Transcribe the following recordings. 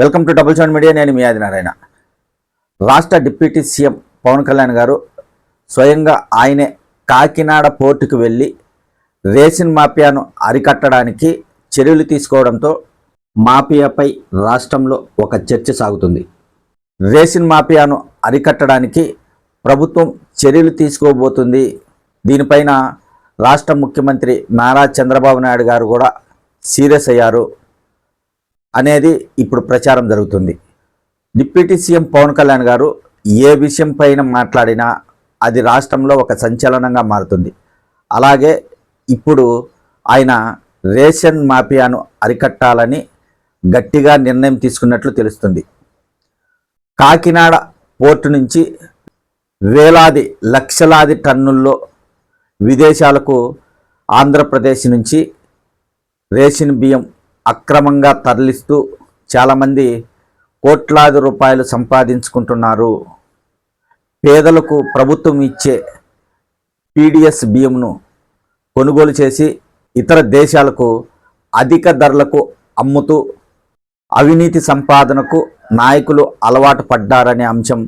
Welcome to double seven media నేను మీ ఆదినారాయణ. రాష్ట్ర డిప్యూటీ సీఎం పవన్ కళ్యాణ్ గారు స్వయంగా ఆయనే కాకినాడ పోర్టుకు వెళ్ళి రేషన్ మాఫియాను అరికట్టడానికి చర్యలు తీసుకోవడంతో మాఫియాపై రాష్ట్రంలో ఒక చర్చ సాగుతుంది. రేషన్ మాఫియాను అరికట్టడానికి ప్రభుత్వం చర్యలు తీసుకోబోతుంది. దీనిపైన రాష్ట్ర ముఖ్యమంత్రి నారా చంద్రబాబు నాయుడు గారు కూడా సీరియస్ అయ్యారు. అనేది ఇప్పుడు ప్రచారం జరుగుతుంది. డిప్యూటీ సీఎం పవన్ కళ్యాణ్ గారు ఏ విషయం పైన మాట్లాడినా అది రాష్ట్రంలో ఒక సంచలనంగా మారుతుంది. అలాగే ఇప్పుడు ఆయన రేషన్ మాఫియాను అరికట్టాలని గట్టిగా నిర్ణయం తీసుకున్నట్లు తెలుస్తుంది. కాకినాడ పోర్టు నుంచి వేలాది లక్షలాది టన్నుల్లో విదేశాలకు ఆంధ్రప్రదేశ్ నుంచి రేషన్ బియ్యం అక్రమంగా తరలిస్తూ చాలామంది కోట్లాది రూపాయలు సంపాదించుకుంటున్నారు. పేదలకు ప్రభుత్వం ఇచ్చే పీడిఎస్ బియ్యంను కొనుగోలు చేసి ఇతర దేశాలకు అధిక ధరలకు అమ్ముతూ అవినీతి సంపాదనకు నాయకులు అలవాటు పడ్డారనే అంశం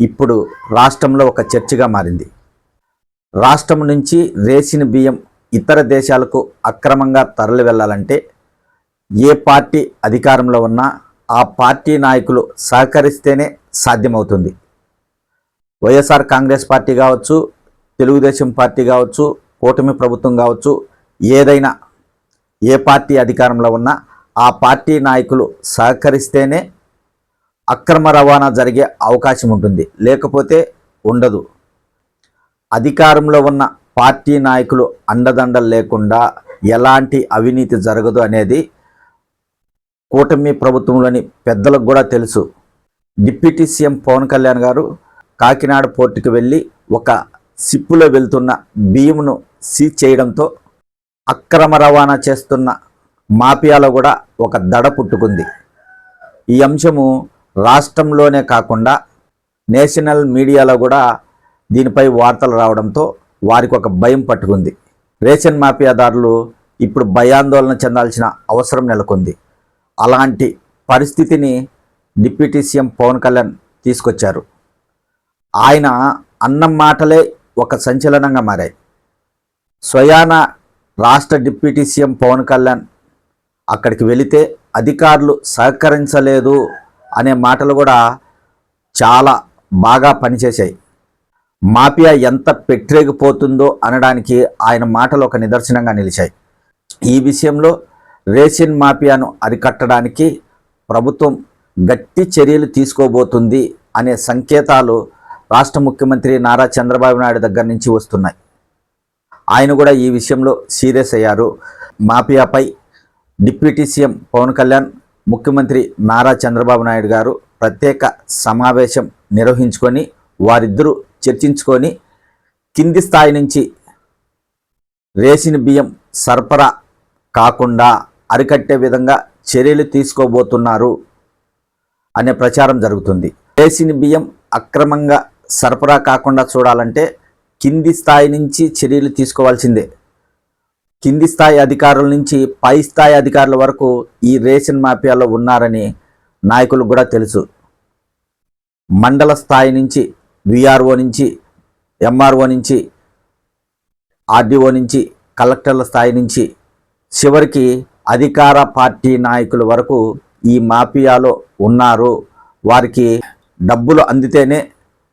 ఇప్పుడు రాష్ట్రంలో ఒక చర్చగా మారింది. రాష్ట్రం నుంచి రేసిన బియ్యం ఇతర దేశాలకు అక్రమంగా తరలి వెళ్ళాలంటే ఏ పార్టీ అధికారంలో ఉన్నా ఆ పార్టీ నాయకులు సహకరిస్తేనే సాధ్యమవుతుంది. వైఎస్ఆర్ కాంగ్రెస్ పార్టీ కావచ్చు తెలుగుదేశం పార్టీ కావచ్చు కూటమి ప్రభుత్వం కావచ్చు ఏదైనా ఏ పార్టీ అధికారంలో ఉన్నా ఆ పార్టీ నాయకులు సహకరిస్తేనే అక్రమ రవాణా జరిగే అవకాశం ఉంటుంది. లేకపోతే ఉండదు. అధికారంలో ఉన్న పార్టీ నాయకులు అండదండలు లేకుండా ఎలాంటి అవినీతి జరగదు అనేది కూటమి ప్రభుత్వంలోని పెద్దలకు కూడా తెలుసు. డిప్యూటీ సీఎం పవన్ కళ్యాణ్ గారు కాకినాడ పోర్టుకు వెళ్ళి ఒక సిప్పులో వెళ్తున్న బియ్యమును సీజ్ చేయడంతో అక్రమ రవాణా చేస్తున్న మాఫియాలో కూడా ఒక దడ పుట్టుకుంది. ఈ అంశము రాష్ట్రంలోనే కాకుండా నేషనల్ మీడియాలో కూడా దీనిపై వార్తలు రావడంతో వారికి ఒక భయం పట్టుకుంది. రేషన్ మాఫియాదారులు ఇప్పుడు భయాందోళన చెందాల్సిన అవసరం నెలకొంది. అలాంటి పరిస్థితిని డిప్యూటీ సీఎం పవన్ కళ్యాణ్ తీసుకొచ్చారు. ఆయన అన్నం మాటలే ఒక సంచలనంగా మారాయి. స్వయాన రాష్ట్ర డిప్యూటీ సీఎం పవన్ కళ్యాణ్ అక్కడికి వెళితే అధికారులు సహకరించలేదు అనే మాటలు కూడా చాలా బాగా పనిచేశాయి. మాఫియా ఎంత పెట్టిరేగిపోతుందో అనడానికి ఆయన మాటలు ఒక నిదర్శనంగా నిలిచాయి. ఈ విషయంలో రేషన్ మాఫియాను అరికట్టడానికి ప్రభుత్వం గట్టి చర్యలు తీసుకోబోతుంది అనే సంకేతాలు రాష్ట్ర ముఖ్యమంత్రి నారా చంద్రబాబు నాయుడు దగ్గర నుంచి వస్తున్నాయి. ఆయన కూడా ఈ విషయంలో సీరియస్ అయ్యారు. మాఫియాపై డిప్యూటీ సీఎం పవన్ కళ్యాణ్ ముఖ్యమంత్రి నారా చంద్రబాబు నాయుడు గారు ప్రత్యేక సమావేశం నిర్వహించుకొని వారిద్దరూ చర్చించుకొని కింది స్థాయి నుంచి రేషన్ బియ్యం సరఫరా కాకుండా అరికట్టే విధంగా చర్యలు తీసుకోబోతున్నారు అనే ప్రచారం జరుగుతుంది. రేసిన బియ్యం అక్రమంగా సరఫరా కాకుండా చూడాలంటే కింది స్థాయి నుంచి చర్యలు తీసుకోవాల్సిందే. కింది స్థాయి అధికారుల నుంచి పై స్థాయి అధికారుల వరకు ఈ రేషన్ మాఫియాలో ఉన్నారని నాయకులకు కూడా తెలుసు. మండల స్థాయి నుంచి విఆర్ఓ నుంచి ఎంఆర్ఓ నుంచి ఆర్డీఓ నుంచి కలెక్టర్ల స్థాయి నుంచి చివరికి అధికార పార్టీ నాయకుల వరకు ఈ మాఫియాలో ఉన్నారు. వారికి డబ్బులు అందితేనే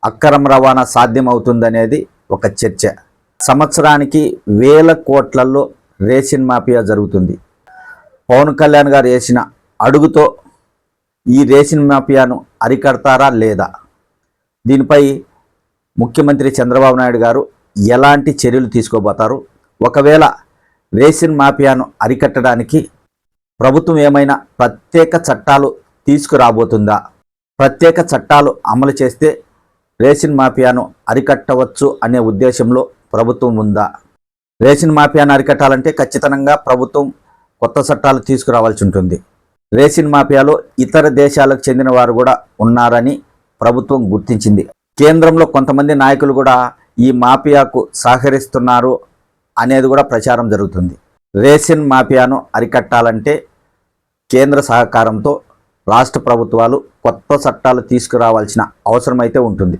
అక్రమ రవాణా సాధ్యమవుతుందనేది ఒక చర్చ. సంవత్సరానికి వేల కోట్లలో రేషన్ మాఫియా జరుగుతుంది. పవన్ కళ్యాణ్ గారు వేసిన అడుగుతో ఈ రేషన్ మాఫియాను అరికడతారా లేదా? దీనిపై ముఖ్యమంత్రి చంద్రబాబు నాయుడు గారు ఎలాంటి చర్యలు తీసుకోబోతారు? ఒకవేళ రేషన్ మాఫియాను అరికట్టడానికి ప్రభుత్వం ఏమైనా ప్రత్యేక చట్టాలు తీసుకురాబోతుందా? ప్రత్యేక చట్టాలు అమలు చేస్తే రేషన్ మాఫియాను అరికట్టవచ్చు అనే ఉద్దేశంలో ప్రభుత్వం ఉందా? రేషన్ మాఫియాను అరికట్టాలంటే ఖచ్చితంగా ప్రభుత్వం కొత్త చట్టాలు తీసుకురావాల్సి ఉంటుంది. రేషన్ మాఫియాలో ఇతర దేశాలకు చెందిన వారు కూడా ఉన్నారని ప్రభుత్వం గుర్తించింది. కేంద్రంలో కొంతమంది నాయకులు కూడా ఈ మాఫియాకు సహకరిస్తున్నారు అనేది కూడా ప్రచారం జరుగుతుంది. రేషన్ మాఫియాను అరికట్టాలంటే కేంద్ర సహకారంతో రాష్ట్ర ప్రభుత్వాలు కొత్త చట్టాలు తీసుకురావాల్సిన అవసరం అయితే ఉంటుంది.